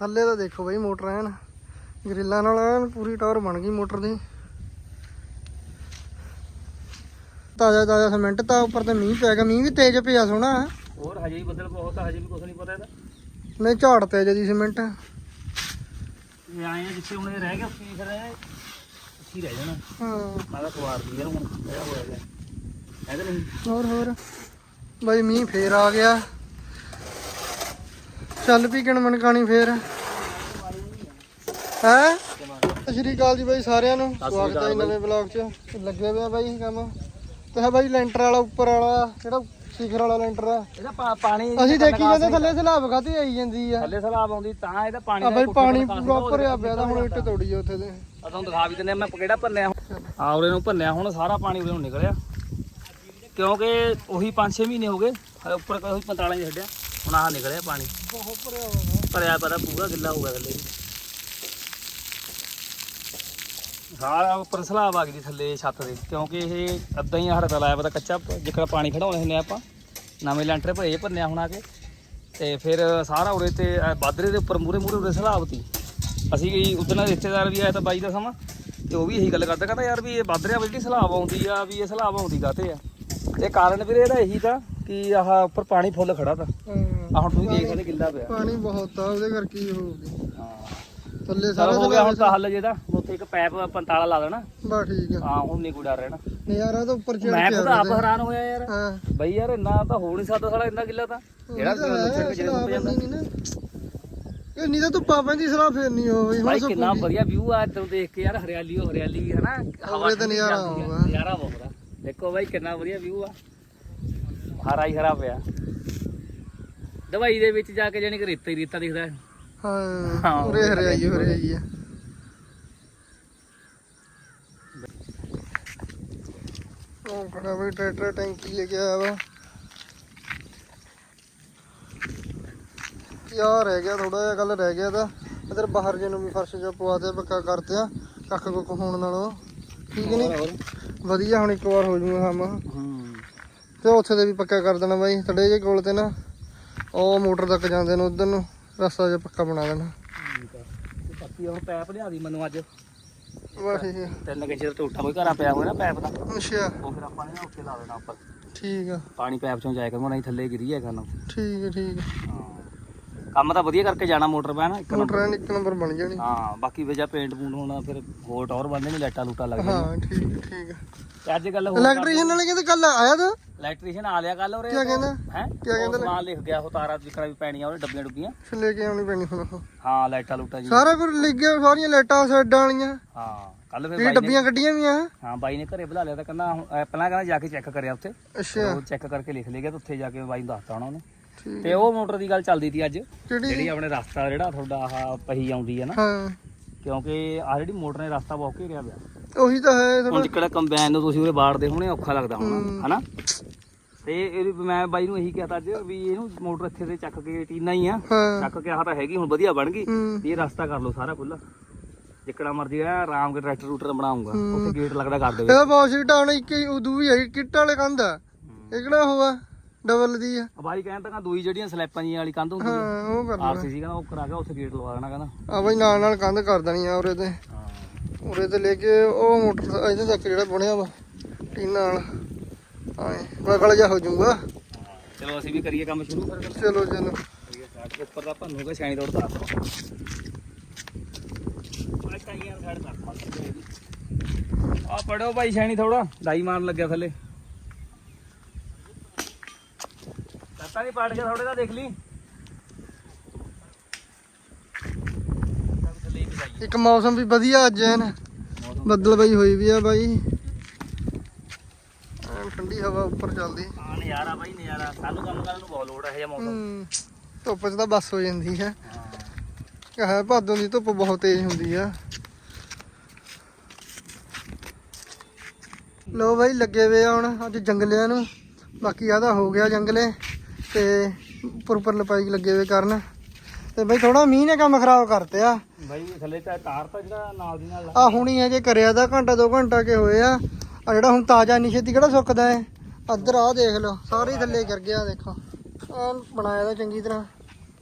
ਥੱਲੇ ਤਾਂ ਦੇਖੋ ਬਈ ਮੋਟਰ ਐਨ ਗ੍ਰਿਲਾਂ ਨਾਲ ਐਨ ਪੂਰੀ ਟਾਵਰ ਬਣ ਗਈ ਮੋਟਰ ਦੀ। ਤਾਜ਼ਾ ਤਾਜ਼ਾ ਸਿਮੈਂਟ ਤਾਂ ਉੱਪਰ ਤੇ ਮੀਂਹ ਪੈ ਗਿਆ ਮੀਂਹ ਵੀ ਤੇਜ਼ ਪਿਆ ਸੋਹਣਾ। ਹੋਰ ਹਜੇ ਵੀ ਬੱਦਲ ਬਹੁਤ ਆ ਹਜੇ ਵੀ ਕੁਝ ਨਹੀਂ ਪਤਾ ਇਹਦਾ। ਨਹੀਂ ਝਾੜ ਤੇਜ਼ ਦੀ ਸਿਮੈਂਟ। ਇਹ ਆਏ ਆ ਜਿੱਥੇ ਹੁਣ ਇਹ ਰਹਿ ਗਿਆ ਉੱਥੇ ਫਿਰ ਇਹ ਉੱਥੇ ਹੀ ਰਹਿ ਜਾਣਾ। ਹਾਂ। ਮੈਂ ਤਾਂ ਦੀ ਯਾਰ ਹੁਣ ਕਿਹੜਾ ਹੋਇਆ ਗਿਆ ਹੈ ਤਾਂ ਨਹੀਂ? ਹੋਰ ਹੋਰ। ਬਾਈ ਮੀਂਹ ਫੇਰ ਆ ਗਿਆ। ਚੱਲ ਵੀ ਕਿਣ ਮਨਕਾਣੀ ਫੇਰ। ਹੈ? ਸਤਿ ਸ਼੍ਰੀ ਅਕਾਲ ਜੀ ਬਾਈ ਸਾਰਿਆਂ ਨੂੰ। ਸਵਾਗਤ ਹੈ ਨਵੇਂ ਬਲੌਗ 'ਚ। ਲੱਗੇ ਹੋਏ ਆ ਬਾਈ ਕੰਮ। ਤੇ ਹੈ ਬਾਈ ਲੈਂਟਰ ਵਾਲਾ ਉੱਪਰ ਵਾਲਾ ਜਿਹੜਾ ਸਿਖਰ ਵਾਲਾ ਲੈਂਟਰ ਆ। ਇਹਦਾ ਪਾਣੀ ਅਸੀਂ ਦੇਖੀ ਜਾਂਦੇ ਥੱਲੇ ਸਲਾਬ ਖਾਤੀ ਆਈ ਜਾਂਦੀ ਆ। ਥੱਲੇ ਸਲਾਬ ਆਉਂਦੀ ਤਾਂ ਇਹਦਾ ਪਾਣੀ ਆ ਬਾਈ ਪਾਣੀ ਪੂਰਾ ਭਰਿਆ ਪਿਆ ਤਾਂ ਹੁਣ ਇੱਟ ਤੋੜੀ ਉੱਥੇ ਦੇ ਆ ਤੁਹਾਨੂੰ ਦਿਖਾ ਵੀ ਦਿੰਦੇ ਆ ਮੈਂ ਕਿਹੜਾ ਭੰਨਿਆ ਆ ਉਰੇ ਨੂੰ ਭੰਨਿਆ ਹੁਣ ਸਾਰਾ ਪਾਣੀ ਉਰੇ ਨੂੰ ਨਿਕਲਿਆ। ਕਿਉਂਕਿ ਉਹੀ 5-6 ਮਹੀਨੇ ਹੋ ਗਏ ਉੱਪਰ ਕੋਈ 45 ਨਹੀਂ ਛੱਡਿਆ। ਹੁਣ ਆਹ ਨਿਕਲਿਆ ਪਾਣੀ। ਬਹੁਤ ਭਰਿਆ ਹੋਇਆ ਭਰਿਆ ਪਤਾ ਪੂਰਾ ਗਿੱਲਾ ਹੋ ਗਿਆ ਥੱਲੇ। ਸਾਰਾ ਉੱਪਰ ਸਲਾਬ ਆ ਗਈ ਸੀ ਥੱਲੇ ਛੱਤ ਦੇ ਕਿਉਂਕਿ ਇਹ ਅੱਧਾ ਹੀ ਹਰਦਾ ਲਾਇਆ ਪਤਾ ਕੱਚਾ ਜਿੱਕੜਾ ਪਾਣੀ ਖੜਾਉਣੇ ਹੁੰਦੇ ਆਪਾਂ ਨਵੇਂ ਲੈਂਟਰ ਭਰੇ ਭੰਨਿਆ ਹੁਣ ਆ ਕੇ। ਤੇ ਫਿਰ ਸਾਰਾ ਉਰੇ ਤੇ ਬਾਦਰੇ ਦੇ ਉੱਪਰ ਮੂਰੇ ਮੂਰੇ ਉਰੇ ਸਲਾਬ ਤੀ ਅਸੀਂ ਉਦੋਂ ਨਾਲ ਰਿਸ਼ਤੇਦਾਰ ਵੀ ਆਇਆ ਤਾਂ ਬਾਈ ਦਾ ਸਮਾਂ ਤੇ ਉਹ ਵੀ ਇਹੀ ਗੱਲ ਕਰਦਾ ਕਹਿੰਦਾ ਯਾਰ ਵੀ ਇਹ ਬਾਦਰਿਆਂ ਵਿੱਚ ਜਿਹੜੀ ਸਲਾਬ ਆਉਂਦੀ ਆ ਵੀ ਇਹ ਸਲਾਬ ਆਉਂਦੀ ਕਾਤੇ ਆ? ਇਹ ਕਾਰਨ ਵੀਰੇ ਇਹਦਾ ਇਹੀ ਤਾਂ ਕਿ ਆਹ ਉੱਪਰ ਪਾਣੀ ਫੁੱਲ ਖੜਾ ਤਾ। ਆ ਹੁਣ ਤੁਸੀਂ ਦੇਖ ਸਕਦੇ ਗਿੱਲਾ ਪਿਆ। ਪਾਣੀ ਬਹੁਤ ਆ ਉਹਦੇ ਕਰਕੇ ਹੀ ਹੋ ਗਈ। ਹਾਂ। ਥੱਲੇ ਸਾਰਾ ਹੋ ਗਿਆ ਹੁਣ ਤਾਂ ਹੱਲ ਜਿਹਦਾ ਉੱਥੇ ਇੱਕ ਪੈਪ 45 ਲਾ ਦੇਣਾ। ਬਾ ਠੀਕ ਆ। ਹਾਂ ਹੁਣ ਨਹੀਂ ਕੋਈ ਡਰ ਰਹਿਣਾ। ਨਜ਼ਾਰਾ ਤਾਂ ਉੱਪਰ ਚੜ ਮੈਂ ਕੇ ਖੁਦ ਆ ਆਪ ਰਿਹਾ ਹੈਰਾਨ ਹੋਇਆ ਯਾਰ। ਹਾਂ। ਬਈ ਯਾਰ ਇੰਨਾ ਤਾਂ ਹੋ ਨਹੀਂ ਸਕਦਾ ਸਾਲਾ ਇੰਨਾ ਗਿੱਲਾ ਤਾਂ। ਜਿਹੜਾ ਕੇ ਜਿਹੜੇ ਸੁੱਕ ਜਾਂਦਾ। ਨਹੀਂ ਨਾ। ਇਹ ਨਹੀਂ ਤਾਂ ਧੁੱਪਾਂ ਪੈਂਦੀ ਸਰਾ ਫੇਰ ਨਹੀਂ ਹੋਈ ਹੁਣ ਭਾਈ ਕਿੰਨਾ ਵਧੀਆ ਵਿਊ ਆ ਇੱਧਰ ਦੇਖ ਕੇ ਯਾਰ ਹਰਿਆਲੀ ਓ ਹਰਿਆਲੀ ਹੈ ਨਾ। ਉਰੇ ਤਾਂ ਨਜ਼ਾਰਾ ਆਊਗਾ। ਨਜ਼ਾਰਾ ਬਹੁਤ ਆ। ਦੇਖੋ ਭਾਈ ਕਿੰਨਾ ਵਧੀਆ ਵਿਊ ਆ। ਹਰਾ ਹੀ ਹਰਾ ਪਿਆ। ਦਵਾਈ ਦੇ ਵਿੱਚ ਜਾ ਕੇ ਜਾਨੀ ਕਿ ਰੇਤਾ ਹੀ ਰੇਤਾ ਦਿਖਦਾ ਹੈ। ਹਾਂ ਹਾਂ, ਉਰੇ ਹਰਿਆਈ ਹੋ ਰਹੀ ਆ। ਉਹ ਖੜਾ ਵੀ ਟਰੈਕਟਰ ਟੈਂਕੀ ਲੈ ਕੇ ਆਇਆ ਵਾ। ਯਾਰ ਰਹਿ ਗਿਆ ਥੋੜਾ ਜਿਹਾ ਕੱਲ ਰਹਿ ਗਿਆ ਤਾਂ। ਇਧਰ ਬਾਹਰ ਜੇ ਨੂੰ ਵੀ ਫਰਸ਼ ਜਿਹਾ ਪਵਾ ਤੇ ਪੱਕਾ ਕਰਤੇ ਆ ਕੱਖ ਕੁੱਖ ਹੋਣ ਨਾਲੋਂ। ਠੀਕ ਨਹੀਂ? ਵਧੀਆ ਹੁਣ ਇੱਕ ਵਾਰ ਹੋ ਜੂਗਾ ਕੰਮ। ਹੂੰ। ਤੇ ਉੱਥੇ ਤੇ ਵੀ ਪੱਕਾ ਕਰ ਦੇਣਾ ਬਾਈ ਥੜੇ ਜੇ ਕੋਲ ਤੇ ਨਾ। ਉਹ ਮੋਟਰ ਤੱਕ ਜਾਂਦੇ ਨੂੰ ਉਧਰ ਨੂੰ ਰਸਤਾ ਜਿਹਾ ਪੱਕਾ ਬਣਾ ਦੇਣਾ ਠੀਕ ਆ। ਤੇ ਬਾਕੀ ਉਹ ਪੈਪ ਲਿਆ ਦੀ ਮੈਨੂੰ ਅੱਜ। ਬਸ ਠੀਕ ਆ। ਤਿੰਨ ਕਿੰਚ ਦਾ ਟੋਟਾ ਕੋਈ ਘਰਾਂ ਪਿਆ ਹੋਇਆ ਨਾ ਪੈਪ ਦਾ। ਅੱਛਾ। ਉਹ ਫਿਰ ਆਪਾਂ ਨੇ ਨਾ ਉੱਤੇ ਲਾ ਦੇਣਾ ਉੱਪਰ। ਠੀਕ ਆ। ਪਾਣੀ ਪੈਪ ਚੋਂ ਜਾਇਆ ਕਰੂਗਾ ਨਹੀਂ ਥੱਲੇ ਗਿਰੀ ਜਾਇਆ ਕਰਨਾ ਠੀਕ ਆ ਠੀਕ ਆ। ਹਾਂ। ਕੰਮ ਤਾਂ ਵਧੀਆ ਕਰਕੇ ਜਾਣਾ ਮੋਟਰ ਪੈ ਨਾ ਇੱਕ ਨੰਬਰ। ਮੋਟਰ ਇੱਕ ਨੰਬਰ ਬਣ ਜਾਣੀ। ਹਾਂ ਬਾਕੀ ਵਜਾ ਪੇਂਟ ਪੂੰਟ ਹੋਣਾ ਫਿਰ ਹੋਰ ਟੌਰ ਬੰਦੇ ਨੇ ਲਾਈਟਾਂ ਲੂਟਾਂ ਲੱਗ ਜਾਣੀਆਂ। ਹਾਂ ਠੀਕ ਆ, ਠੀਕ ਤੇ ਅੱਜ ਗੱਲ ਹੋਰ ਇਲੈਕਟ੍ਰੀਸ਼ੀਅਨ ਵਾਲੇ ਕਹਿੰਦੇ ਕੱਲ ਆਇਆ ਤਾਂ? ਇਲੈਕਟ੍ਰੀਸ਼ੀਅਨ ਆ ਲਿਆ ਕੱਲ ਉਰੇ। ਕਿਆ ਕਹਿੰਦਾ? ਹੈ? ਕਿਆ ਕਹਿੰਦਾ? ਸਮਾਨ ਲਿਖ ਗਿਆ ਉਹ ਤਾਰਾਂ ਜਿਕੜਾ ਵੀ ਪੈਣੀਆਂ ਉਹਦੇ ਡੱਬੀਆਂ ਡੁੱਬੀਆਂ। ਫਿਰ ਲੈ ਕੇ ਆਉਣੀ ਪੈਣੀ ਹੁਣ ਉਹ। ਹਾਂ ਲਾਈਟਾਂ ਲੂਟਾਂ ਜੀ ਸਾਰਾ ਕੁਝ ਲਿਖ ਗਿਆ ਸਾਰੀਆਂ ਲਾਈਟਾਂ ਸਾਈਡਾਂ ਵਾਲੀਆਂ। ਹਾਂ ਕੱਲ ਫਿਰ ਇਹ ਬਾਈ ਨੇ ਡੱਬੀਆਂ ਕੱਢੀਆਂ ਵੀ ਆ। ਹਾਂ ਬਾਈ ਨੇ ਘਰੇ ਬੁਲਾ ਲਿਆ ਤਾਂ ਕਹਿੰਦਾ ਹੁਣ- ਅਹ ਪਹਿਲਾਂ ਕਹਿੰਦਾ ਜਾ ਕੇ ਚੈੱਕ ਕਰਿਆ ਉੱਥੇ। ਅੱਛਾ। ਉਹ ਚੈੱਕ ਕਰਕੇ ਲਿਖ ਲੇਗਾ ਤੇ ਉੱਥੇ ਜਾ ਕੇ ਬਾਈ ਨੂੰ ਦੱਸਤਾ ਉਹਨੇ ਠੀਕ ਤੇ ਉਹ ਮੋਟਰ ਦੀ ਗੱਲ ਚੱਲਦੀ ਸੀ ਅੱਜ ਜਿਹੜੀ ਆਪਣੇ ਰਸਤਾ ਜਿਹੜਾ ਤੁਹਾਡਾ ਆਹ ਪਹੀ ਆਉਂਦੀ ਹੈ ਨਾ। ਹਾਂ। ਕਿਉਂਕਿ ਆ ਜਿਹੜੀ ਮੋਟਰ ਨੇ ਰਸਤਾ ਬਹੁਤ ਘੇਰਿਆ ਪਿਆ। ਉਹੀ ਤਾਂ ਹੈ ਹੁਣ ਜਿਹੜਾ ਕੰਬਾਈਨ ਨੂੰ ਤੁਸੀਂ ਉਹਦੇ ਬਾੜਦੇ ਹੋਣੇ ਔਖਾ ਲੱਗਦਾ ਹੂੰ। ਹੋਣਾ ਹਨਾ? ਤੇ ਇਹ ਮੈਂ ਬਾਈ ਨੂੰ ਇਹੀ ਕਿਹਾ ਤਾਂ ਅੱਜ ਵੀ ਇਹਨੂੰ ਮੋਟਰ ਇੱਥੇ ਤੇ ਚੱਕ ਕੇ ਟੀਨਾ ਹੀ ਆ। ਹਾਂ। ਚੱਕ ਕੇ ਆਹ ਤਾਂ ਹੈਗੀ ਹੁਣ ਵਧੀਆ ਬਣ ਗਈ। ਹੂੰ। ਵੀ ਇਹ ਰਸਤਾ ਕਰ ਲਓ ਸਾਰਾ ਖੁੱਲਾ ਜਿੱਕੜਾ ਮਰਜ਼ੀ ਆ ਆਰਾਮ ਕੇ ਟਰੈਕਟਰ ਰੂਟਰ ਬਣਾਉਂਗਾ। ਹੂੰ। ਉੱਥੇ ਗੇਟ ਲੱਗਦਾ ਕਰ ਦੇਵੇ। ਇਹਦਾ ਬਹੁਤ ਸੀਟਾਂ ਹੁਣ ਇੱਕ ਹੀ ਉਦੋਂ ਵੀ ਹੈਗੀ ਕਿੱਟ ਵਾਲੇ ਕੰਧ ਆ। ਇਹ ਕਿਹੜਾ ਹੋਆ ਡਬਲ ਦੀ ਆ। ਬਾਈ ਕਹਿੰਦਾ ਤਾਂ ਦੂਈ ਜਿਹੜੀਆਂ ਸਲੈਪਾਂ ਜੀਆਂ ਵਾਲੀ ਕੰਧ ਹੁੰਦੀ ਆ। ਹਾਂ ਉਹ ਕਰ ਲੈਣਾ ਆਰਸੀਸੀ ਕਹਿੰਦਾ ਉਹ ਕਰਾ ਕੇ ਉੱਥੇ ਗੇਟ ਲਵਾ ਦੇਣਾ ਕਹਿੰਦਾ। ਆ ਬਈ ਨਾਲ ਨਾਲ ਕੰਧ ਕਰ ਦੇਣੀ ਆ ਉਰੇ ਤੇ। ਹਾਂ। ਉਰੇ ਤੇ ਲੈ ਕੇ ਉਹ ਮੋਟਰ ਇਹਦੇ ਤੱਕ ਜਿਹੜਾ ਬਣਿਆ ਵਾ ਟੀਨਾਂ ਨਾਲ। ਆਏ ਬਗਲ ਜਾ ਹੋ ਜਾਊਗਾ। ਚਲੋ ਅਸੀਂ ਵੀ ਕਰੀਏ ਕੰਮ ਸ਼ੁਰੂ। ਫਿਰ ਚਲੋ ਚਲੋ। ਕਰੀਏ ਤੇ ਉੱਪਰ ਦਾ ਭੰਨੂਗਾ ਸ਼ੈਣੀ ਤੋੜ ਦਾ ਆ ਪੜੋ ਭਾਈ ਸ਼ੈਣੀ ਥੋੜਾ ਡਾਈ ਮਾਰਨ ਲੱਗਿਆ ਥੱਲੇ। ਲੱਤਾਂ ਨਹੀਂ ਪਾੜ ਗਿਆ ਥੋੜੇ ਦਾ ਦੇਖ ਲਈ। ਇੱਕ ਮੌਸਮ ਵੀ ਵਧੀਆ ਅੱਜ ਐਨ। ਬੱਦਲ ਬਈ ਹੋਈ ਵੀ ਆ ਬਾਈ। ਐਨ ਠੰਡੀ ਹਵਾ ਉੱਪਰ ਚੱਲਦੀ। ਹਾਂ ਨਜ਼ਾਰਾ ਬਾਈ ਨਜ਼ਾਰਾ। ਸਾਨੂੰ ਕੰਮ ਕਰਨ ਨੂੰ ਬਹੁਤ ਲੋੜ ਹੈ ਇਹ ਮੌਸਮ। ਧੁੱਪ 'ਚ ਤਾਂ ਬੱਸ ਹੋ ਜਾਂਦੀ ਹੈ। ਹਾਂ। ਕਹੇ ਭਾਦੋਂ ਦੀ ਧੁੱਪ ਬਹੁਤ ਤੇਜ਼ ਹੁੰਦੀ ਆ। ਲੋ ਬਾਈ ਲੱਗੇ ਵੇ ਹੁਣ ਅੱਜ ਜੰਗਲਿਆਂ ਨੂੰ। ਬਾਕੀ ਆਦਾ ਹੋ ਗਿਆ ਜੰਗਲੇ। ਤੇ ਉੱਪਰ ਉੱਪਰ ਲਪਾਈ ਲੱਗੇ ਵੇ ਕਰਨ। ਤੇ ਬਾਈ ਥੋੜਾ ਮੀਂਹ ਨੇ ਕੰਮ ਖਰਾਬ ਕਰਤੇ ਆ। ਬਾਈ ਥੱਲੇ ਤਾਂ ਤਾਰ ਤਾਂ ਜਿਹੜਾ ਨਾਲ ਦੀ ਨਾਲ ਆ। ਹੁਣੀ ਹਜੇ ਕਰਿਆ ਦਾ ਘੰਟਾ ਦੋ ਘੰਟਾ ਕੇ ਹੋਏ ਆ। ਆ ਜਿਹੜਾ ਹੁਣ ਤਾਜ਼ਾ ਨਿਸ਼ੇਤੀ ਕਿਹੜਾ ਸੁੱਕਦਾ ਹੈ ਅੱਧਰ ਆ ਦੇਖ ਲਓ ਸਾਰੇ ਥੱਲੇ ਗਿਰ ਗਿਆ ਦੇਖੋ। ਆ ਬਣਾਇਆ ਦਾ ਚੰਗੀ ਤਰ੍ਹਾਂ।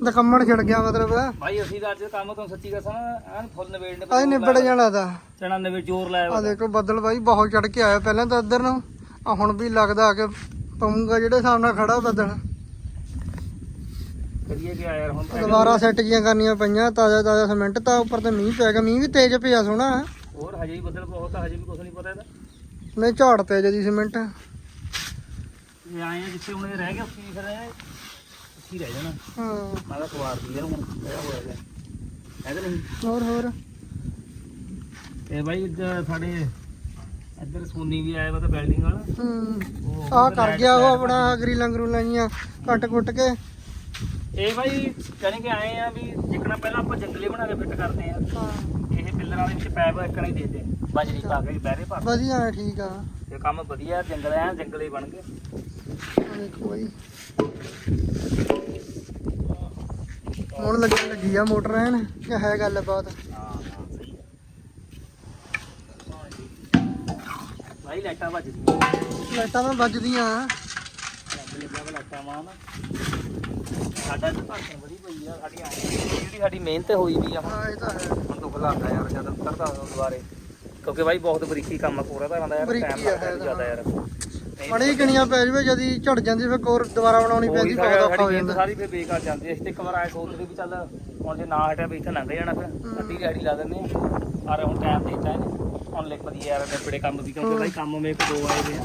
ਦਕੰਮਣ ਛਿੜ ਗਿਆ ਮਤਲਬ। ਭਾਈ ਅਸੀਂ ਤਾਂ ਅੱਜ ਕੰਮ ਤੋਂ ਸੱਚੀ ਦੱਸਾਂ ਐਨ ਫੁੱਲ ਨਵੇੜਨੇ ਆਹ ਨਿਬੜ ਜਾਣਾ ਤਾਂ। ਚਣਾ ਨਵੇਂ ਜ਼ੋਰ ਲਾਇਆ ਆ। ਦੇਖੋ ਬੱਦਲ ਬਾਈ ਬਹੁਤ ਚੜ ਕੇ ਆਇਆ ਪਹਿਲਾਂ ਤਾਂ ਇੱਧਰ ਨੂੰ। ਆ ਹੁਣ ਵੀ ਲੱਗਦਾ ਕਿ ਪਊਗਾ ਜਿਹੜੇ ਹਿਸਾਬ ਨਾਲ ਖੜਾ ਬੱਦਲ। ਕਰੀਏ ਕਿ ਯਾਰ ਹੁਣ ਤਾਂ ਦੁਬਾਰਾ ਸੈੱਟ ਜੀਆਂ ਕਰਨੀਆਂ ਪਈਆਂ ਤਾਜ਼ਾ ਤਾਜ਼ਾ ਸਿਮੈਂਟ ਤਾਂ ਉੱਪਰ ਤੇ ਮੀਂਹ ਪੈ ਗਿਆ ਮੀਂਹ ਵੀ ਤੇਜ਼ ਪਿਆ ਸੋਹਣਾ। ਹੋਰ ਹਜੇ ਵੀ ਬੱਦਲ ਬਹੁਤ ਆ ਹਜੇ ਵੀ ਕੁਝ ਨਹੀਂ ਪਤਾ ਇਹਦਾ। ਨਹੀਂ ਝਾੜ ਤੇਜ਼ ਦੀ ਸਿਮੈਂਟ ਇਹ ਆਏ ਆ ਜਿੱਥੇ ਹੁਣ ਇਹ ਰਹਿ ਗਿਆ ਉੱਥੇ ਹੀ ਫਿਰ ਇਹ? ਉੱਥੇ ਹੀ ਰਹਿ ਜਾਣਾ। ਹਾਂ। ਮੈਂ ਤਾਂ ਦੀ ਇਹਨੂੰ ਹੁਣ ਕਿਹੜਾ ਹੋਇਆ ਗਿਆ ਇਹਦੇ ਨਹੀਂ? ਹੋਰ ਹੋਰ। ਇਹ ਬਾਈ ਇੱਧਰ ਸਾਡੇ ਇੱਧਰ ਸੋਨੀ ਵੀ ਆਇਆ ਵਾ ਤਾਂ ਬਿਲਡਿੰਗ ਵਾਲਾ। ਹੂੰ। ਉਹ ਆ ਕਰ ਗਿਆ ਉਹ ਆਪਣਾ ਗਰੀਲਾਂ ਗਰੂਲਾਂ ਜੀਆਂ ਕੱਟ ਕੁੱਟ ਕੇ। ਇਹ ਬਾਈ ਕਹਿੰਦੇ ਕਿ ਆਏ ਆ ਵੀ ਜਿੱਕਣਾ ਪਹਿਲਾਂ ਆਪਾਂ ਜੰਗਲੇ ਬਣਾ ਕੇ ਫਿੱਟ ਕਰਦੇ ਆ। ਹਾਂ। ਇਹ ਪਿੱਲਰ ਵਾਲੇ ਵਿੱਚ ਪੈਪ ਇੱਕਣਾ ਹੀ ਦੇ ਦੇ ਬਜਰੀ ਪਾ ਕੇ ਬਹਿਰੇ ਪਾ ਵਧੀਆ ਹੈ, ਠੀਕ ਆ। ਇਹ ਕੰਮ ਵਧੀਆ ਜੰਗਲ ਐ ਜੰਗਲੇ ਬਣ ਗਏ। ਦੇਖੋ ਬਾਈ। ਹੁਣ ਲੱਗੀ ਲੱਗੀ ਆ ਮੋਟਰ ਐਨ ਕਿ ਹੈ ਗੱਲ ਬਾਤ ਹਾਂ ਹਾਂ ਸਹੀ ਹੈ ਭਾਈ ਲਾਈਟਾਂ ਵੱਜਦੀਆਂ। ਲਾਈਟਾਂ ਤਾਂ ਵੱਜਦੀਆਂ। ਰੱਬ ਲੱਗਾ ਵਾ ਲਾਈਟਾਂ ਮਾਂ ਨਾ। ਸਾਡਾ ਤਾਂ ਭਾਸ਼ਣ ਵਧੀ ਪਈ ਆ ਸਾਡੀ ਆਏ ਜਿਹੜੀ ਸਾਡੀ ਮਿਹਨਤ ਹੋਈ ਵੀ ਆ। ਹਾਂ ਇਹ ਤਾਂ ਹੈ। ਹੁਣ ਦੁੱਖ ਲੱਗਦਾ ਯਾਰ ਜਦੋਂ ਕਰਦਾ ਦੁਬਾਰੇ। ਕਿਉਂਕਿ ਬਾਈ ਬਹੁਤ ਬਰੀਕੀ ਕੰਮ ਆ ਪੂਰਾ ਤਾਂ ਆਉਂਦਾ ਯਾਰ ਬਰੀਕੀ ਟਾਈਮ ਆ ਲੱਗਦਾ ਇਹਦਾ। ਜ਼ਿਆਦਾ ਯਾਰ। ਨਹੀਂ ਬੜੀ ਕਿਣੀਆਂ ਪੈ ਜਵੇ ਜਦੀ ਝੜ ਜਾਂਦੀ ਫਿਰ ਕੋਰ ਦੁਬਾਰਾ ਬਣਾਉਣੀ ਪੈਂਦੀ ਬਹੁਤ ਔਖਾ ਹੋ ਜਾਂਦਾ। ਸਾਰੀ ਫਿਰ ਬੇਕਾਰ ਜਾਂਦੀ ਅਸੀਂ ਤੇ ਇੱਕ ਵਾਰ ਆਏ ਸੋਚਦੇ ਵੀ ਚੱਲ ਹੁਣ ਜੇ ਨਾ ਹਟਿਆ ਵੀ ਇੱਥੇ ਲੰਘ ਜਾਣਾ ਫਿਰ ਅੱਧੀ ਦਿਹਾੜੀ ਲਾ ਦਿੰਦੇ ਆ। ਆਰੇ ਹੁਣ ਟਾਈਮ ਦੇਤਾ ਇਹਨੇ। ਹੁਣ ਲਿਖ ਪਦੀ ਯਾਰ ਨਿਬੜੇ ਕੰਮ ਵੀ ਕਿਉਂਕਿ ਬਾਈ ਕੰਮ ਮੇ ਇੱਕ ਦੋ ਆਏ ਵੇ ਆ।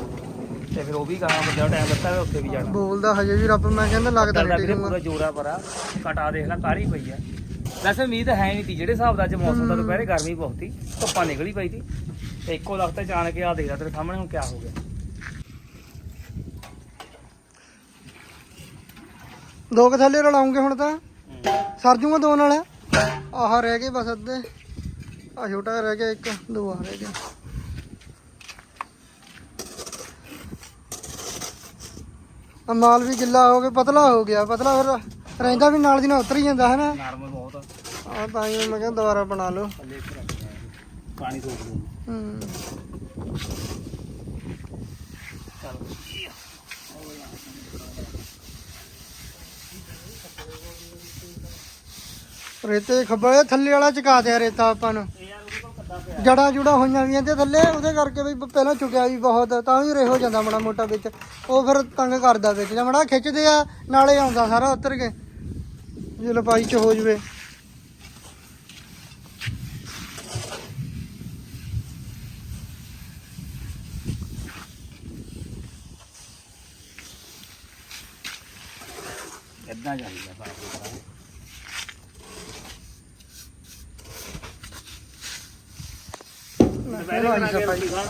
ਤੇ ਫਿਰ ਉਹ ਵੀ ਕਹਾਂ ਬੰਦਾ ਟਾਈਮ ਦਿੱਤਾ ਹੋਇਆ ਉੱਥੇ ਵੀ ਜਾਣਾ। ਬੋਲਦਾ ਹਜੇ ਵੀ ਰੱਬ ਮੈਂ ਕਹਿੰਦਾ ਲੱਗਦਾ ਨਹੀਂ ਟਿਕੂਗਾ ਪੂਰਾ ਜੋਰਾ ਪਰਾ ਕਟਾ ਦੇਖ ਲੈ ਕਾਲੀ ਪਈ ਆ। ਵੈਸੇ ਉਮੀਦ ਹੈ ਨਹੀਂ ਤੀ ਜਿਹੜੇ ਹਿਸਾਬ ਦਾ ਅੱਜ ਮੌਸਮ ਦਾ ਦੁਪਹਿਰੇ ਗਰਮੀ ਬਹੁਤ ਸੀ ਧੁੱਪਾਂ ਨਿਕਲੀ ਪਈ ਸੀ ਤੇ ਇੱਕੋ ਲਖਤ ਅਚਾਨਕ ਆ ਦੇਖ ਲੈ ਤੇਰੇ ਸਾਹਮਣੇ ਹੁਣ ਕਿਆ ਹੋ ਗਿਆ। ਦੋ ਕੁ ਥੱਲੇ ਰਲਾਉਂਗੇ ਹੁਣ ਤਾਂ। ਸਰ ਜੂਗਾ ਦੋ ਨਾਲ। ਆਹ ਰਹਿ ਗਏ ਬਸ ਅੱਧੇ। ਆ ਛੋਟਾ ਰਹਿ ਗਿਆ ਇੱਕ ਦੋ ਆ ਰਹਿ ਗਿਆ ਆ ਮਾਲ ਵੀ ਗਿੱਲਾ ਹੋ ਗਿਆ ਪਤਲਾ ਹੋ ਗਿਆ ਪਤਲਾ ਫਿਰ ਰਹਿੰਦਾ ਵੀ ਨਾਲ ਦੀ ਨਾਲ ਉਤਰ ਹੀ ਜਾਂਦਾ ਹੈ ਨਾ? ਨਾਰਮਲ ਬਹੁਤ ਆ। ਆ ਤਾਂ ਹੀ ਮੈਂ ਕਹਿੰਦਾ ਦੁਬਾਰਾ ਬਣਾ ਲਓ। ਥੱਲੇ ਇੱਕ ਰੱਖਿਆ ਪਾਣੀ ਸੋਕ ਦੂੰ ਹੂੰ। ਚੱਲ ਰੇਤੇ ਖੱਬੇ ਥੱਲੇ ਵਾਲਾ ਚਕਾ ਦਿਆ ਰੇਤਾ ਆਪਾਂ ਨੂੰ। ਇਹ ਯਾਰ ਜੜਾ ਜੁੜਾ ਹੋਈਆਂ ਵੀਆਂ ਤੇ ਥੱਲੇ ਉਹਦੇ ਕਰਕੇ ਵੀ ਪਹਿਲਾਂ ਚੁੱਕਿਆ ਵੀ ਬਹੁਤ, ਤਾਂ ਵੀ ਰੇ ਹੋ ਜਾਂਦਾ ਮੜਾ ਮੋਟਾ ਵਿੱਚ। ਉਹ ਫਿਰ ਤੰਗ ਕਰਦਾ ਵਿੱਚ। ਜਾਂ ਮੜਾ ਖਿੱਚਦੇ ਆ, ਨਾਲੇ ਆਉਂਦਾ ਸਾਰਾ ਉਤਰ ਕੇ। ਜੇ ਲਪਾਈ ਚ ਹੋ ਜਵੇ। ਇਦਾਂ ਜਾਂਦੀ ਆ ਦੁਪਹਿਰੇ ਬਣਾ ਕੇ ਰੋਟੀ ਖਾਣ।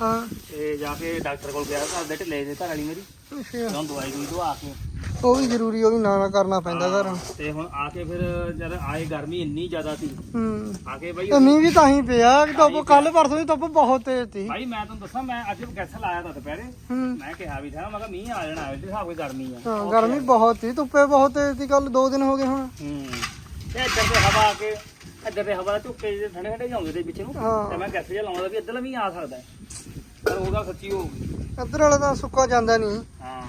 ਹਾਂ। ਤੇ ਜਾ ਕੇ ਡਾਕਟਰ ਕੋਲ ਗਿਆ ਘਰ ਦੇ ਢਿੱਲੇ ਦੇ ਘਰ ਵਾਲੀ ਮੇਰੀ। ਅੱਛਾ। ਹੁਣ ਦਵਾਈ ਦੂਈ ਦਵਾ ਕੇ। ਉਹ ਵੀ ਜ਼ਰੂਰੀ ਉਹ ਵੀ ਨਾ ਨਾ ਕਰਨਾ ਪੈਂਦਾ ਘਰ। ਤੇ ਹੁਣ ਆ ਕੇ ਫਿਰ ਜਦ ਆਏ ਗਰਮੀ ਇੰਨੀ ਜ਼ਿਆਦਾ ਸੀ। ਹੂੰ। ਆ ਕੇ ਬਾਈ ਤੇ ਮੀਂਹ ਵੀ ਤਾਂ ਹੀ ਪਿਆ ਧੁੱਪ ਕੱਲ ਪਰਸੋਂ ਦੀ ਧੁੱਪ ਬਹੁਤ ਤੇਜ਼ ਸੀ। ਭਾਈ ਮੈਂ ਤੁਹਾਨੂੰ ਦੱਸਾਂ ਮੈਂ ਅੱਜ ਗੈਸ ਲਾਇਆ ਤਾਂ ਦੁਪਹਿਰੇ। ਹੂੰ। ਮੈਂ ਕਿਹਾ ਵੀ ਥਾ ਮੈਂ ਕਿਹਾ ਮੀਂਹ ਆ ਜਾਣਾ ਇਹਦੇ ਹਿਸਾਬ ਕੋਈ ਗਰਮੀ ਆ। ਹਾਂ ਗਰਮੀ ਬਹੁਤ ਸੀ ਧੁੱਪੇ ਬਹੁਤ ਤੇਜ਼ ਸੀ ਕੱਲ ਦੋ ਦਿਨ ਹੋ ਗਏ ਹੁਣ। ਹੂੰ। ਤੇ ਇੱਧਰ ਤੇ ਹਵਾ ਆ ਕੇ ਇੱਧਰ ਤੇ ਹਵਾ ਝੁੱਕੇ ਜਿਹੇ ਠੰਡੇ ਠੰਡੇ ਜਾਂਦੇ ਦੇ ਵਿੱਚ ਨੂੰ ਹਾਂ। ਤੇ ਮੈਂ ਗੈਸ ਜਿਹਾ ਲਾਉਂਦਾ ਵੀ ਇੱਧਰ ਵੀ ਆ ਸਕਦਾ ਹੈ। ਪਰ ਉਹਦਾ ਸੱਚੀ ਹੋ ਗਈ ਇੱਧਰ ਵਾਲਾ ਤਾਂ ਸੁੱਕਾ ਜਾਂਦਾ ਨਹੀਂ ਹਾਂ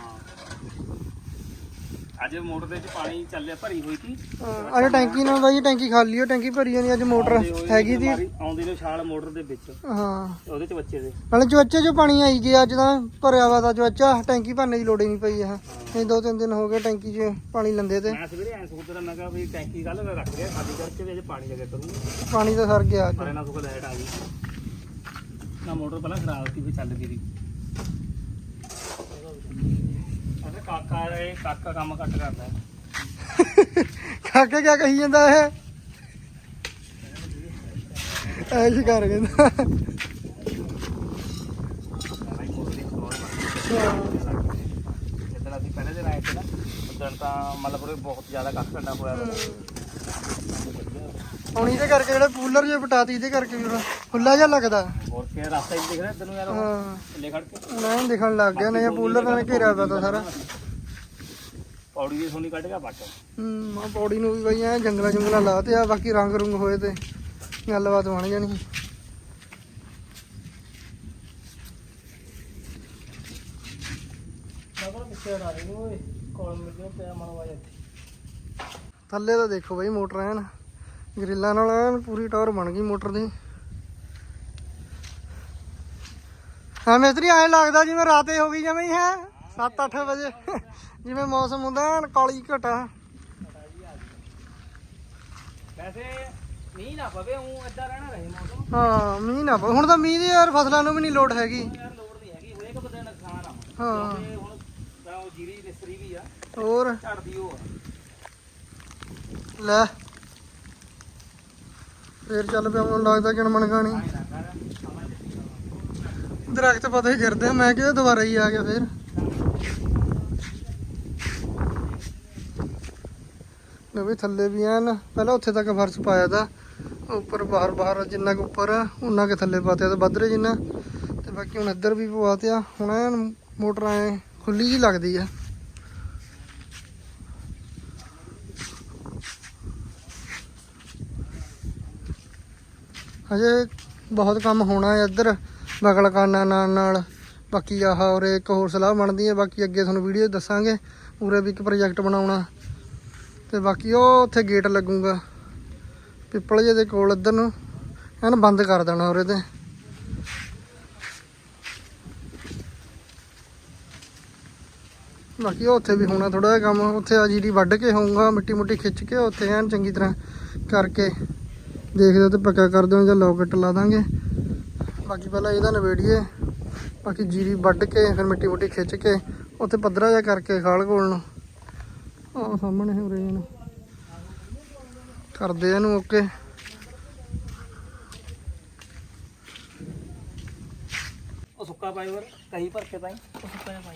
ਅੱਜ ਮੋਟਰ ਦੇ ਵਿੱਚ ਪਾਣੀ ਚੱਲਿਆ ਭਰੀ ਹੋਈ ਸੀ। ਹਾਂ, ਅੱਜ ਟੈਂਕੀ ਨਾਲ ਬਾਈ ਟੈਂਕੀ ਖਾਲੀ ਹੋ ਟੈਂਕੀ ਭਰੀ ਹੋਣੀ ਅੱਜ ਮੋਟਰ ਆਉਂਦੀ ਹੈਗੀ ਦੀ ਬਿਮਾਰੀ ਆਉਂਦੀ ਨੂੰ ਛਾਲ ਮੋਟਰ ਦੇ ਵਿੱਚ ਹਾਂ। ਉਹਦੇ ਚ ਬੱਚੇ ਦੇ। ਨਾਲੇ ਚਵੱਚੇ ਚੋਂ ਪਾਣੀ ਆਈ ਗਿਆ ਅੱਜ ਤਾਂ ਭਰਿਆ ਵਾ ਤਾਂ ਚਵੱਚਾ ਟੈਂਕੀ ਭਰਨੇ ਦੀ ਲੋੜ ਹੀ ਨਹੀਂ ਪਈ ਇਹ ਨਹੀਂ ਦੋ ਤਿੰਨ ਦਿਨ ਹੋ ਗਏ ਟੈਂਕੀ 'ਚ ਪਾਣੀ ਲੰਦੇ ਤੇ। ਮੈਂ ਸਵੇਰੇ ਐਂ ਸੋਚਦਾ ਮੈਂ ਕਿਹਾ ਵੀ ਟੈਂਕੀ ਕੱਲ ਰੱਖ ਲਿਆ ਖਾਲੀ ਕਰਕੇ ਵੀ ਅੱਜ ਪਾਣੀ ਲੱਗਿਆ ਕਰੂੰਗਾ। ਪਾਣੀ ਤਾਂ ਸਰ ਗਿਆ ਅੱਜ। ਪਰ ਇਹਨਾਂ ਤੋਂ ਲਾਈਟ ਆ ਗਈ। ਨਾ ਮੋਟਰ ਪਹਿਲਾਂ ਖਰਾਬ ਸੀ ਵੀ ਚੱਲ ਗਈ ਦੀ ਅਰੇ ਕਾਕਾ ਇਹ ਕਾਕਾ ਕੰਮ ਘੱਟ ਕਰਦਾ। ਹੈ। ਕਾਕੇ ਕਿਆ ਕਹੀ ਜਾਂਦਾ ਇਹ? ਐਸ਼ ਕਰ ਕਹਿੰਦਾ। ਭਾਈ ਜਿੱਦਣ ਅਸੀਂ ਪਹਿਲੇ ਦਿਨ ਆਏ ਸੀ ਨਾ ਉਦੋਂ ਤਾਂ ਮਤਲਬ ਉਰੇ ਬਹੁਤ ਜ਼ਿਆਦਾ ਕੱਖ ਕਰਨਾ ਹੋਇਆ ਵਾ। ਹੁਣ ਇਹਦੇ ਕਰਕੇ ਜਿਹੜੇ ਕੂਲਰ ਜੇ ਪਟਾਤੀ ਇਹਦੇ ਕਰਕੇ ਵੀ ਖੁੱਲਾ ਜਿਹਾ ਲੱਗਦਾ। ਹੋਰ ਕੀ ਰਸਤਾ ਹੀ ਦਿਖ ਰਿਹਾ ਤੈਨੂੰ ਯਾਰ ਉਹ। ਹਾਂ। ਥੱਲੇ ਖੜ ਕੇ। ਨਹੀਂ ਦਿਖਣ ਲੱਗ ਗਿਆ ਨਹੀਂ ਕੂਲਰ ਨਾਲ ਘੇਰਿਆ ਪਿਆ ਤਾਂ ਸਾਰਾ। ਪੌੜੀ ਦੀ ਸੋਨੀ ਕੱਢ ਗਿਆ ਪੱਟ ਹੂੰ ਆ ਪੌੜੀ ਨੂੰ ਵੀ ਬਈ ਐ ਜੰਗਲਾ ਜੰਗਲਾ ਲਾ ਤੇ ਆ ਬਾਕੀ ਰੰਗ ਰੁੰਗ ਹੋਏ ਤੇ ਗੱਲਬਾਤ ਬਣ ਜਾਣੀ। ਥੱਲੇ ਤਾਂ ਦੇਖੋ ਬਈ ਮੋਟਰ ਐਨ ਗ੍ਰਿਲਾਂ ਨਾਲ ਐਨ ਪੂਰੀ ਟਾਵਰ ਬਣ ਗਈ ਮੋਟਰ ਦੀ। ਹਾਂ ਮਿਸਤਰੀ ਐਂ ਲੱਗਦਾ ਜਿਵੇਂ ਰਾਤੇ ਹੋ ਗਈ ਜਿਵੇਂ ਹੀ ਹੈ? 7-8 ਵਜੇ। ਜਿਵੇਂ ਮੌਸਮ ਹੁੰਦਾ ਐਨ ਕਾਲੀ ਘਟਾ। ਵੈਸੇ ਮੀਂਹ ਨਾ ਪਵੇ ਉਹ ਏਦਾਂ ਰਹਿਣਾ ਰਹੇ ਮੌਸਮ। ਹਾਂ ਮੀਂਹ ਨਾ ਪਵੇ। ਹੁਣ ਤਾਂ ਮੀਂਹ ਦੀ ਯਾਰ ਫਸਲਾਂ ਨੂੰ ਵੀ ਨਹੀਂ ਲੋੜ ਹੈਗੀ। ਯਾਰ ਲੋੜ ਨਹੀਂ ਹੈਗੀ ਹਰੇਕ ਬੰਦੇ ਦਾ ਨੁਕਸਾਨ ਆ। ਹਾਂ। ਤੇ ਹੁਣ ਤਾਂ ਉਹ ਜੀਰੀ ਨਿਸਰੀ ਵੀ ਆ ਹੋਰ? ਝੜਦੀ ਉਹ ਆ। ਲੈ। ਫੇਰ ਚੱਲ ਪਿਆ ਮੈਨੂੰ ਲੱਗਦਾ ਐਂ ਨਾ। ਕਰ ਆਵਾਂ ਚੱਲੀ ਦਰਖਤ ਪਤਾ ਹੀ ਕਰਦੇ ਆ ਮੈਂ ਕਿਹਾ ਦੁਬਾਰਾ ਹੀ ਆ ਗਿਆ ਫੇਰ। ਲੈ ਵੀ ਥੱਲੇ ਵੀ ਐਨ ਪਹਿਲਾਂ ਉੱਥੇ ਤੱਕ ਫਰਸ਼ ਪਾਇਆ ਤਾ। ਉੱਪਰ ਬਾਹਰ ਬਾਹਰ ਜਿੰਨਾ ਕੁ ਉੱਪਰ ਆ ਉਹਨਾਂ ਕੇ ਥੱਲੇ ਪਾਤਿਆ ਤਾਂ ਵੱਧ ਰਹੇ ਜਿੰਨਾ। ਤੇ ਬਾਕੀ ਹੁਣ ਇੱਧਰ ਵੀ ਪਵਾਤਿਆ ਹੁਣ ਐਨ ਮੋਟਰ ਐ ਖੁੱਲੀ ਜੀ ਲੱਗਦੀ ਆ। ਹਜੇ ਬਹੁਤ ਕੰਮ ਹੋਣਾ ਹੈ ਇੱਧਰ। ਬਗਲ ਕਾਨਾ ਨਾਲ ਨਾਲ। ਬਾਕੀ ਆਹ ਔਰ ਇੱਕ ਹੋਰ ਸਲਾਹ ਬਣਦੀ ਹੈ ਬਾਕੀ ਅੱਗੇ ਤੁਹਾਨੂੰ ਵੀਡੀਓ ਦੱਸਾਂਗੇ। ਉਰੇ ਵੀ ਇੱਕ ਪ੍ਰੋਜੈਕਟ ਬਣਾਉਣਾ। ਤੇ ਬਾਕੀ ਉਹ ਉੱਥੇ ਗੇਟ ਲੱਗੂਗਾ। ਪਿੱਪਲ ਜੇ ਦੇ ਕੋਲ ਇੱਧਰ ਨੂੰ। ਐਨ ਬੰਦ ਕਰ ਦੇਣਾ ਉਰੇ ਤੇ। ਬਾਕੀ ਉਹ ਉੱਥੇ ਵੀ ਹੋਣਾ ਥੋੜਾ ਜਿਹਾ ਕੰਮ। ਉੱਥੇ ਆ ਜੀਰੀ ਵੱਢ ਕੇ ਹੋਊਗਾ ਮਿੱਟੀ ਮੁੱਟੀ ਖਿੱਚ ਕੇ ਉੱਥੇ ਐਨ ਚੰਗੀ ਤਰ੍ਹਾਂ ਕਰਕੇ ਦੇਖਦੇ ਹੋ ਤੇ ਪੱਕਾ ਕਰ ਦਿਓ ਜਾਂ ਲੋਕਟ ਲਾ ਦਾਂਗੇ। ਬਾਕੀ ਪਹਿਲਾਂ ਇਹਦਾ ਨਵੇੜੀਏ ਬਾਕੀ ਜੀਰੀ ਵੱਢ ਕੇ, ਫਿਰ ਮਿੱਟੀ ਮੁੱਟੀ ਖਿੱਚ ਕੇ, ਉੱਥੇ ਪੱਧਰਾ ਜਿਹਾ ਕਰਕੇ ਖਾਲ ਕੋਲ ਨੂੰ ਆਹ ਸਾਹਮਣੇ ਉਰੇ ਇਹਨੂੰ ਕਰਦੇ ਆ ਇਹਨੂੰ ਓਕੇ। ਉਹ ਸੁੱਕਾ ਪਾਈ ਵਰ ਕਹੀ ਭਰ ਕੇ ਪਾਈ। ਉਹ ਸੁੱਕਾ ਜਿਹਾ ਪਾਈ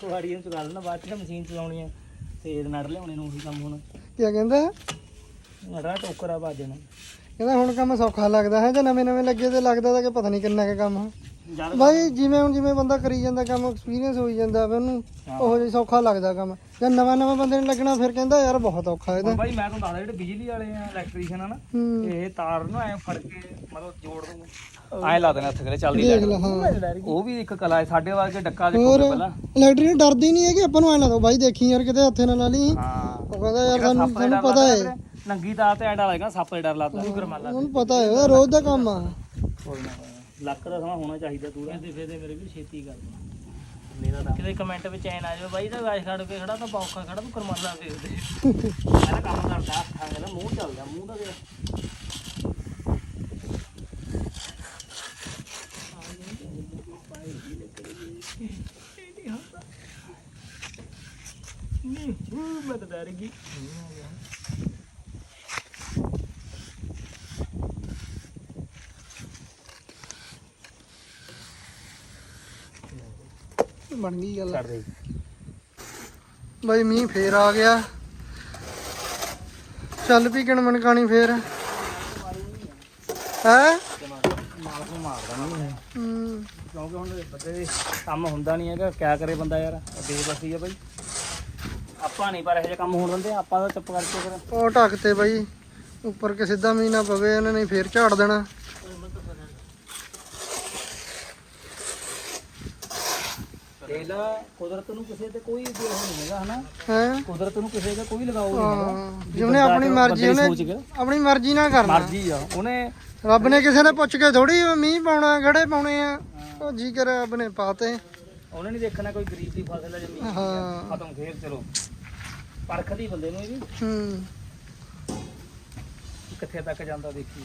ਕੁਹਾੜੀ ਨੂੰ ਚੁਕਾ ਲੈਣਾ ਬਾਅਦ ਚ ਨਾ ਮਸ਼ੀਨ ਚਲਾਉਣੀ ਆ ਤੇ ਨੜ ਲਿਆਉਣੇ ਨੂੰ ਉਹੀ ਕੰਮ ਹੁਣ। ਕੀ ਕਹਿੰਦਾ? ਨੜਾ ਟੋਕਰਾ ਵੱਜ ਜਾਣਾ। ਕਹਿੰਦਾ ਹੁਣ ਕੰਮ ਸੌਖਾ ਲੱਗਦਾ ਹੈ ਜਾਂ ਨਵੇਂ ਨਵੇਂ ਲੱਗੇ ਤੇ ਲੱਗਦਾ ਤਾਂ ਕਿ ਪਤਾ ਨਹੀਂ ਕਿੰਨਾ ਕੁ ਕੰਮ ਹੈ ਜਦ ਬਾਈ ਜਿਵੇਂ ਹੁਣ ਜਿਵੇਂ ਬੰਦਾ ਕਰੀ ਜਾਂਦਾ ਕੰਮ ਐਕਸਪੀਰੀਅੰਸ ਹੋਈ ਜਾਂਦਾ ਫਿਰ ਉਹਨੂੰ ਉਹ ਜਿਹਾ ਸੌਖਾ ਲੱਗਦਾ ਕੰਮ। ਜਾਂ ਨਵਾਂ ਨਵਾਂ ਬੰਦੇ ਨੂੰ ਲੱਗਣਾ ਫਿਰ ਕਹਿੰਦਾ ਯਾਰ ਬਹੁਤ ਔਖਾ ਇਹਦਾ। ਬਾਈ ਮੈਂ ਤੁਹਾਨੂੰ ਦੱਸਦਾ ਜਿਹੜੇ ਬਿਜਲੀ ਵਾਲੇ ਆ ਇਲੈਕਟ੍ਰੀਸ਼ੀਅਨ ਆ ਨਾ ਹੂੰ। ਇਹ ਤਾਰ ਨੂੰ ਐ ਫੜ ਕੇ ਮਤਲਬ ਜੋੜ ਦੂੰਗਾ ਐ ਲਾ ਦੇਣਾ ਹੱਥ ਕਰੇ ਚੱਲਦੀ ਦੇਖ ਲੈ ਲੈ ਹਾਂ। ਉਹ ਵੀ ਇੱਕ ਕਲਾ ਹੈ ਸਾਡੇ ਵਰਗੇ ਡੱਕਾ ਦੇਖੋ ਪਹਿਲਾਂ। ਇਲੈਕਟ੍ਰਿਕ ਡਰਦੀ ਨਹੀਂ ਹੈ ਕਿ ਆਪਾਂ ਨੂੰ ਐ ਲਾ ਦੋ ਬਾਈ ਦੇਖੀ ਯਾਰ ਕਿਤੇ ਹੱਥੇ ਨਾ ਲਾ ਲਈ। ਹਾਂ। ਉਹ ਕਹਿੰਦਾ ਯਾਰ ਸਾਨੂੰ ਦੇ ਪਤਾ ਹੈ। ਨੰਗੀ ਤਾਰ ਤੇ ਐਡਾ ਲੱਗਦਾ ਸੱਪ ਦੇ ਡਰ ਲੱਗਦਾ ਉਹਨੂੰ ਪਤਾ ਹੈ ਰੋਜ਼ ਦਾ ਕੰਮ ਆ। ਕੋਈ ਨਾ। ਲੱਕ ਦਾ ਸਮਾਂ ਹੋਣਾ ਚਾਹੀਦਾ ਪੂਰਾ। ਇਹਦੇ ਫੇਦੇ ਮੇਰੇ ਵੀ ਛੇਤੀ ਕਰ ਮੇਰਾ ਤਾਂ। ਕਿਤੇ ਕਮੈਂਟ ਵਿੱਚ ਐਨ ਆ ਜਾਵੇ ਬਾਈ ਤਾਂ ਗਾਇਸ ਖੜ ਕੇ ਖੜਾ ਤਾਂ ਪੌਖਾ ਖੜਾ ਤੂੰ ਕਰਮਾਲਾ ਦੇ ਦੇ ਮੈਂ ਤਾਂ ਕੰਮ ਕਰਦਾ ਹੱਥਾਂ ਨਾਲ ਮੂੰਹ ਚੱਲਦਾ ਮੂੰਹ ਦਾ ਦੇ ਨਹੀਂ ਮੈਂ ਤਾਂ ਡਰ ਗਈ। ਬਣ ਗਈ ਗੱਲ। ਛੱਡ ਦੇ ਬਾਈ ਮੀਂਹ ਫੇਰ ਆ ਗਿਆ। ਚੱਲ ਪੀ ਕਿਣ ਮਨਕਾਣੀ ਫੇਰ। ਹੈ? ਨੂੰ ਮਾਰਦਾ ਨਹੀਂ ਹੂੰ। ਕਿਉਂਕਿ ਹੁਣ ਬੰਦੇ ਕੰਮ ਹੁੰਦਾ ਨਹੀਂ ਹੈਗਾ ਕਿਆ ਕਰੇ ਬੰਦਾ ਯਾਰ ਬੇਬਸੀ ਆ ਬਾਈ। ਆਪਾਂ ਨਹੀਂ ਪਰ ਇਹੋ ਜਿਹਾ ਕੰਮ ਹੋਣ ਦਿੰਦੇ ਆਪਾਂ ਤਾਂ ਚੁੱਪ ਕਰਕੇ ਫਿਰ ਉਹ ਢੱਕ ਤੇ ਬਾਈ। ਉੱਪਰ ਕੇ ਸਿੱਧਾ ਮੀਂਹ ਨਾ ਪਵੇ ਇਹਨਾਂ ਨੇ ਫੇਰ ਝਾੜ ਦੇਣਾ। ਪਹਿਲਾ ਕੁਦਰਤ ਨੂੰ ਕਿਸੇ ਤੇ ਕੋਈ ਉਹ ਨਹੀਂ ਹੈਗਾ ਹਨਾ? ਹੈ? ਕੁਦਰਤ ਨੂੰ ਕਿਸੇ ਦਾ ਕੋਈ ਲਗਾਓ ਨਹੀਂ ਹੈਗਾ। ਜਿਹਨੇ ਆਪਣੀ ਮਰਜ਼ੀ ਉਹਨੇ ਆਪਣੀ ਮਰਜ਼ੀ ਨਾਲ ਕਰਨਾ। ਮਰਜ਼ੀ ਆ ਉਹਨੇ ਰੱਬ ਨੇ ਕਿਸੇ ਨੇ ਪੁੱਛ ਕੇ ਥੋੜੀ ਮੀਂਹ ਪਾਉਣਾ ਖੜੇ ਪਾਉਣੇ ਆ। ਉਹ ਜੀ ਕਰ ਰੱਬ ਨੇ ਪਾਤੇ। ਉਹਨੇ ਨਹੀਂ ਦੇਖਣਾ ਕੋਈ ਗਰੀਬ ਦੀ ਫਸਲ ਹੈ ਜਮੀਨ ਹਾਂ। ਖਤਮ ਫੇਰ ਚਲੋ। ਪਰਖਦੀ ਬੰਦੇ ਨੂੰ ਇਹ ਵੀ। ਹੂੰ। ਕਿੱਥੇ ਤੱਕ ਜਾਂਦਾ ਦੇਖੀ।